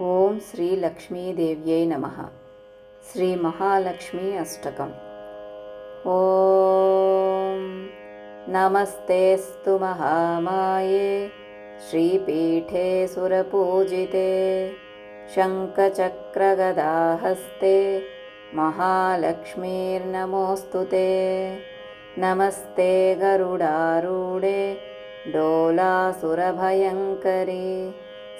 ॐ श्रीलक्ष्मीदेव्यै नमः। श्रीमहालक्ष्मी अष्टकम्। ॐ नमस्तेऽस्तु महामाये श्रीपीठे सुरपूजिते शङ्खचक्रगदाहस्ते महालक्ष्मीर्नमोऽस्तु ते। नमस्ते गरुडारूढे डोलासुरभयङ्करी।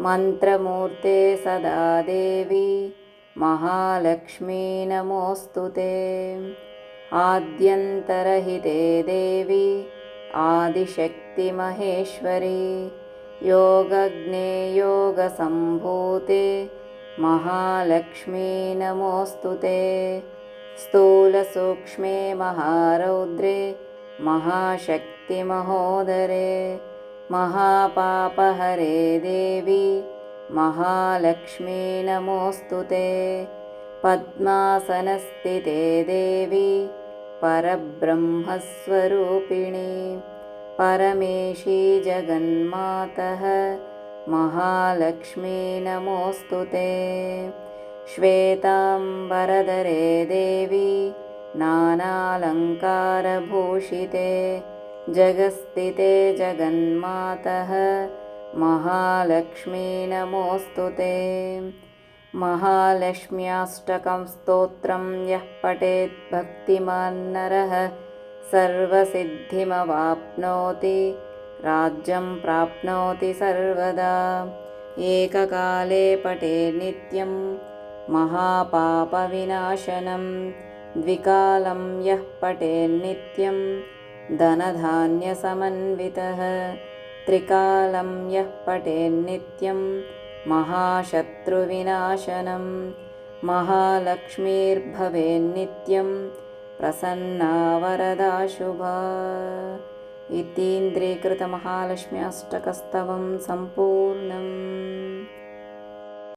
मन्त्रमूर्ते सदा देवी महालक्ष्मी नमोऽस्तु ते। आद्यन्तरहिते देवी आदिशक्तिमहेश्वरी योगज्ञे योगसम्भूते महालक्ष्मी नमोऽस्तु ते। स्थूलसूक्ष्मे महारौद्रे महाशक्तिमहोदरे महापापहरे देवी महालक्ष्मी नमोऽस्तु ते। पद्मासनस्थिते देवी परब्रह्मस्वरूपिणी। परमेशी जगन्मातः महालक्ष्मी नमोऽस्तु ते। श्वेताम्बरधरे देवी नानालङ्कारभूषिते जगस्थिते जगन्मातः महालक्ष्मी नमोऽस्तु ते। महालक्ष्म्याष्टकं स्तोत्रं यः पठेत् भक्तिमान्नरः सर्वसिद्धिमवाप्नोति राज्यं प्राप्नोति सर्वदा। एककाले पठे नित्यं महापापविनाशनं द्विकालं यः पठेन्नित्यं धनधान्यसमन्वितः। त्रिकालं यः पठेन्नित्यं महाशत्रुविनाशनं। महालक्ष्मीर्भवेन्नित्यं प्रसन्ना वरदा शुभा इतीन्द्रीकृतमहालक्ष्म्याष्टकस्तवं सम्पूर्णम्